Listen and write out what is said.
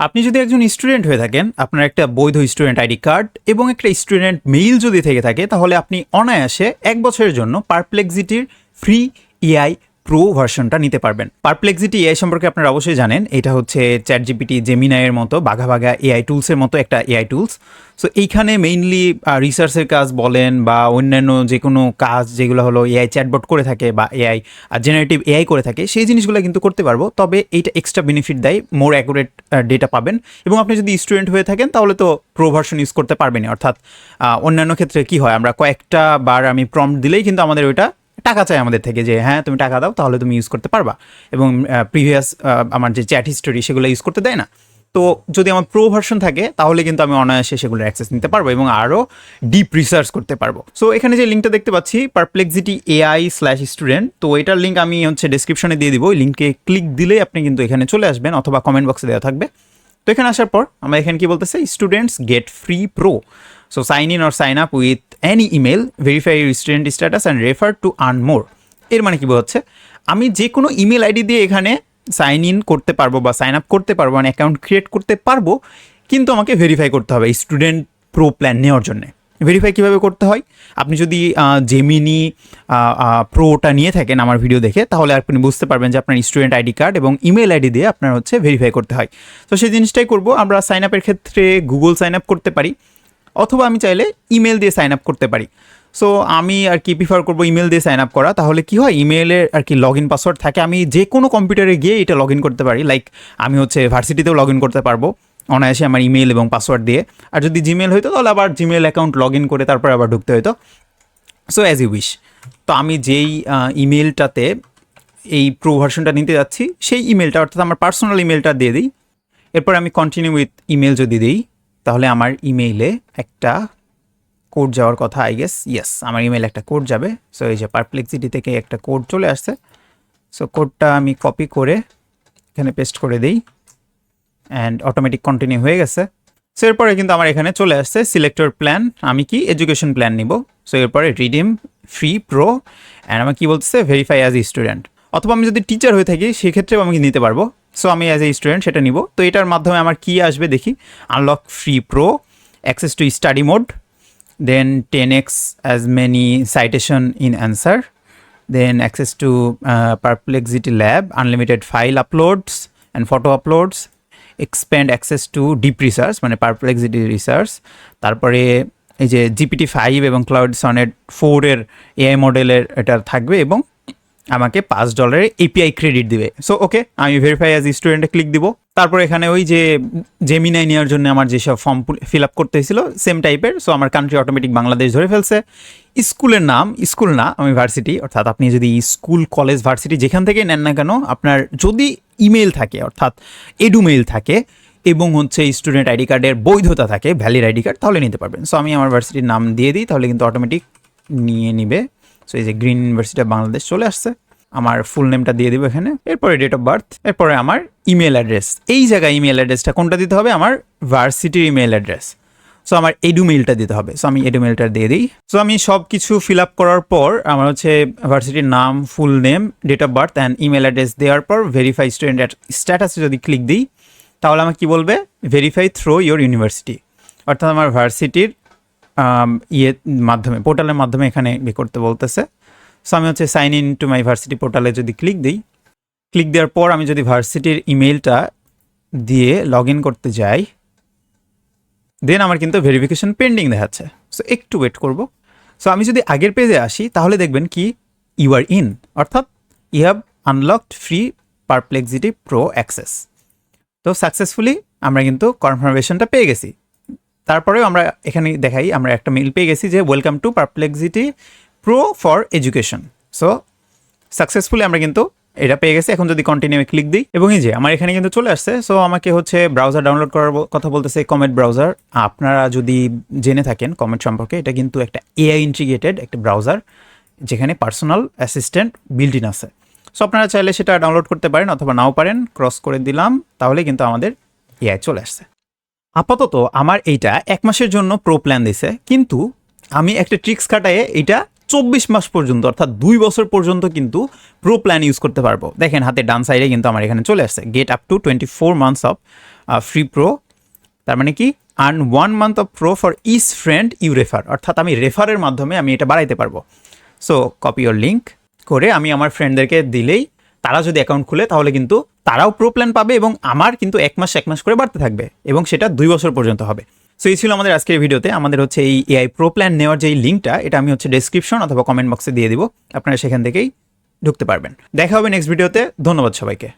আপনি যদি একজন স্টুডেন্ট হয়ে থাকেন, আপনার একটা বৈধ স্টুডেন্ট আইডি কার্ড এবং একটা স্টুডেন্ট মেইল যদি থেকে থাকে, তাহলে আপনি অনায়াসে এক বছরের জন্য পারপ্লেক্সিটির ফ্রি এআই প্রো ভার্সনটা নিতে পারবেন। পারপ্লেক্সিটি এআই সম্পর্কে আপনারা অবশ্যই জানেন, এটা হচ্ছে চ্যাট জিপিটি জেমিনাইয়ের মতো, বাঘা বাঘা এআই টুলসের মতো একটা এআই টুলস সো এইখানে মেইনলি রিসার্চের কাজ বলেন বা অন্যান্য যে কোনো কাজ যেগুলো হলো এআই চ্যাটবট করে থাকে বা এআই জেনারেটিভ এআই করে থাকে, সেই জিনিসগুলো কিন্তু করতে পারব। তবে এইটা এক্সট্রা বেনিফিট দেয় মোর অ্যাকুরেট ডেটা পাবেন। এবং আপনি যদি স্টুডেন্ট হয়ে থাকেন, তাহলে তো প্রো ভার্সন ইউজ করতে পারবেনই। অর্থাৎ অন্যান্য ক্ষেত্রে কি হয়, আমরা কয়েকটা বার আমি প্রম্পট দিলেই কিন্তু আমাদের ওইটা টাকা চাই আমাদের থেকে যে হ্যাঁ তুমি টাকা দাও, তাহলে তুমি ইউজ করতে পারবা। এবং প্রিভিয়াস আমার যে চ্যাট হিস্টোরি সেগুলো ইউজ করতে দেয় না। তো যদি আমার প্রো ভার্সন থাকে, তাহলে কিন্তু আমি অনায়াসে সেগুলোর অ্যাক্সেস নিতে পারব এবং আরও ডিপ রিসার্চ করতে পারব। সো এখানে যে লিঙ্কটা দেখতে পাচ্ছি পারপ্লেক্সিটি এআই স্ল্যাশ স্টুডেন্ট তো এটার লিঙ্ক আমি হচ্ছে ডিসক্রিপশনে দিয়ে দিব। ওই লিঙ্কে ক্লিক দিলেই আপনি কিন্তু এখানে চলে আসবেন অথবা কমেন্ট বক্সে দেওয়া থাকবে। তো এখানে আসার পর, আমরা এখানে কি বলতেছে? Students get free pro so sign in or sign up with any email verify your student status and refer to earn more এর মানে কি বোঝাচ্ছে? আমি যে কোনো ইমেল আইডি দিয়ে এখানে সাইন ইন করতে পারব বা সাইন আপ করতে পারব মানে অ্যাকাউন্ট ক্রিয়েট করতে পারব, কিন্তু আমাকে ভেরিফাই করতে হবে স্টুডেন্ট প্রো প্ল্যান নেওয়ার জন্য। ভেরিফাই কীভাবে করতে হয়? আপনি যদি জেমিনি প্রোটা নিয়ে থাকেন আমার ভিডিও দেখে, তাহলে আপনি বুঝতে পারবেন যে আপনার স্টুডেন্ট আইডি কার্ড এবং ইমেল আইডি দিয়ে আপনার হচ্ছে ভেরিফাই করতে হয়। তো সেই জিনিসটাই করব। আমরা সাইন আপের ক্ষেত্রে গুগল সাইন আপ করতে পারি। অথবা আমি চাইলে ইমেল দিয়ে সাইন আপ করতে পারি। সো আমি আর কি প্রিফার করব ইমেল দিয়ে সাইন আপ করা। তাহলে কি হয়? ইমেলের আর কি লগ ইন পাসওয়ার্ড থাকে। আমি যে কোনো কম্পিউটারে গিয়ে এটা লগ ইন করতে পারি। লাইক আমি হচ্ছে ভার্সিটিতেও লগ ইন করতে পারব। অনায়াসে আমার ইমেল এবং পাসওয়ার্ড দিয়ে। আর যদি জিমেল হইতো, তাহলে আবার জিমেল অ্যাকাউন্ট লগ ইন করে তারপর আবার ঢুকতে হতো সো অ্যাজ ইউ উইশ তো আমি যেই ইমেলটাতে এই প্রো ভার্সনটা নিতে যাচ্ছি, সেই ইমেলটা অর্থাৎ আমার পার্সোনাল ইমেলটা দিয়ে দিই। এরপর আমি কন্টিনিউ উইথ ইমেল যদি দিই। তাহলে আমার ইমেইলে একটা কোড যাওয়ার কথা আই গেস ইয়েস আমার ইমেইলে একটা কোড যাবে। সো এই যে পারপ্লেক্সিটি থেকে একটা কোড চলে আসছে। সো কোডটা আমি কপি করে এখানে পেস্ট করে দিই অ্যান্ড অটোমেটিক কন্টিনিউ হয়ে গেছে। সো এরপরে কিন্তু আমার এখানে চলে আসছে সিলেক্টর প্ল্যান আমি কি এডুকেশন প্ল্যান নিব? সো এরপরে রিডিম ফ্রি প্রো অ্যান্ড আমার কি বলতেছে ভেরিফাই অ্যাজ স্টুডেন্ট অথবা আমি যদি টিচার হয়ে থাকি, সেক্ষেত্রেও আমি নিতে পারব? সো আমি অ্যাজ এ স্টুডেন্ট সেটা নিব। তো এটার মাধ্যমে আমার কি আসবে দেখি। Unlock free pro access to study mode then ten X as many citation in answer then access to uh, lab unlimited file uploads and photo uploads uploads access to deep research মানে perplexity research তারপরে এই যে GPT five এবং Claude Sonnet ফোরের AI মডেলের এটা থাকবে এবং আমাকে পাঁচ ডলারের এপিআই ক্রেডিট দিবে। সো ওকে আমি ভেরিফাই অ্যাজ স্টুডেন্টে ক্লিক দিব। তারপর এখানে ওই যে জেমিনাই নেওয়ার জন্য আমার যেসব ফর্ম ফিল আপ করতে হয়েছিল সেম টাইপের সো আমার কান্ট্রি অটোমেটিক বাংলাদেশ ধরে ফেলছে। স্কুলের নাম স্কুল না, আমি ভার্সিটি অর্থাৎ আপনি যদি স্কুল কলেজ ভার্সিটি যেখান থেকে নেন না কেন, আপনার যদি ইমেল থাকে, অর্থাৎ এডু মেইল থাকে, এবং হচ্ছে স্টুডেন্ট আইডি কার্ডের বৈধতা থাকে ভ্যালিড আইডি কার্ড তাহলে নিতে পারবেন। সো আমি আমার ভার্সিটির নাম দিয়ে দিই, তাহলে কিন্তু অটোমেটিক নিয়ে নিবে। সো এই যে গ্রিন ইউনিভার্সিটি বাংলাদেশ চলে আসছে। আমার ফুল নেমটা দিয়ে দিব এখানে। এরপরে ডেট অফ বার্থ এরপরে আমার ইমেল অ্যাড্রেস এই জায়গায় ইমেল অ্যাড্রেসটা কোনটা দিতে হবে? আমার ভার্সিটির ইমেল অ্যাড্রেস সো আমার এডু মেইলটা দিতে হবে। সো আমি এডু মেইলটা দিয়ে দিই। সো আমি সব কিছু ফিল আপ করার পর আমার হচ্ছে ভার্সিটির নাম full name date of birth and email address দেওয়ার পর ভেরিফাই স্টুডেন্ট স্ট্যাটাসে যদি ক্লিক দিই, তাহলে আমাকে কী বলবে? ভেরিফাই থ্রো ইয়োর ইউনিভার্সিটি অর্থাৎ আমার ভার্সিটির ইয়ে মাধ্যমে, পোর্টালের মাধ্যমে এখানে ই করতে বলতেছে। সো আমি হচ্ছে sign in to my varsity পোর্টালে যদি ক্লিক দিই ক্লিক দেওয়ার পর আমি যদি ভার্সিটির ইমেলটা দিয়ে লগ ইন করতে যাই দেন আমার কিন্তু ভেরিফিকেশন পেন্ডিং দেখাচ্ছে। সো একটু ওয়েট করব। সো আমি যদি আগের পেজে আসি, তাহলে দেখবেন কি ইউ আর ইন অর্থাৎ you have unlocked free Perplexity pro access তো সাকসেসফুলি আমরা কিন্তু কনফার্মেশনটা পেয়ে গেছি। তারপরেও আমরা এখানে দেখাই, আমরা একটা মেল পেয়ে গেছি যে welcome to Perplexity pro for education so successfully আমরা কিন্তু এটা পেয়ে গেছি। এখন যদি কন্টিনিউ ক্লিক দিই, এবং এই যে, আমার এখানে কিন্তু চলে আসছে। সো আমাকে হচ্ছে ব্রাউজার ডাউনলোড করার কথা বলতেছে কমেট ব্রাউজার আপনারা যদি জেনে থাকেন কমেট সম্পর্কে, এটা কিন্তু একটা এআই ইন্টিগ্রেটেড একটা ব্রাউজার যেখানে পার্সোনাল অ্যাসিস্ট্যান্ট বিল্ট ইন আছে। সো আপনারা চাইলে সেটা ডাউনলোড করতে পারেন, অথবা নাও পারেন। ক্রস করে দিলাম, তাহলে কিন্তু আমাদের এআই চলে আসছে। আপাতত আমার এইটা এক মাসের জন্য প্রো প্ল্যান দিছে, কিন্তু আমি একটা ট্রিক্স খাটায়ে এটা চব্বিশ মাস পর্যন্ত, অর্থাৎ দুই বছর পর্যন্ত কিন্তু প্রো প্ল্যান ইউজ করতে পারব। দেখেন হাতে ডান সাইডে কিন্তু আমার এখানে চলে আসছে। Get up to twenty four months of free pro তার মানে কি? Earn one month of pro for each friend you refer অর্থাৎ আমি রেফারের মাধ্যমে আমি এটা বাড়াইতে পারব। সো কপি ওর লিঙ্ক করে আমি আমার ফ্রেন্ডদেরকে দিলেই তারা যদি অ্যাকাউন্ট খুলে, তাহলে কিন্তু তারাও প্রো প্ল্যান পাবে এবং আমার কিন্তু এক মাস এক মাস করে বাড়তে থাকবে এবং সেটা দুই বছর পর্যন্ত হবে। সো এই ছিল আমাদের আজকের ভিডিওতে। আমাদের হচ্ছে এই এআই প্রো প্ল্যান নেওয়ার যে লিঙ্কটা এটা আমি হচ্ছে ডেসক্রিপশন অথবা কমেন্ট বক্সে দিয়ে দিব। আপনারা সেখান থেকেই ঢুকতে পারবেন। দেখা হবে নেক্সট ভিডিওতে ধন্যবাদ সবাইকে।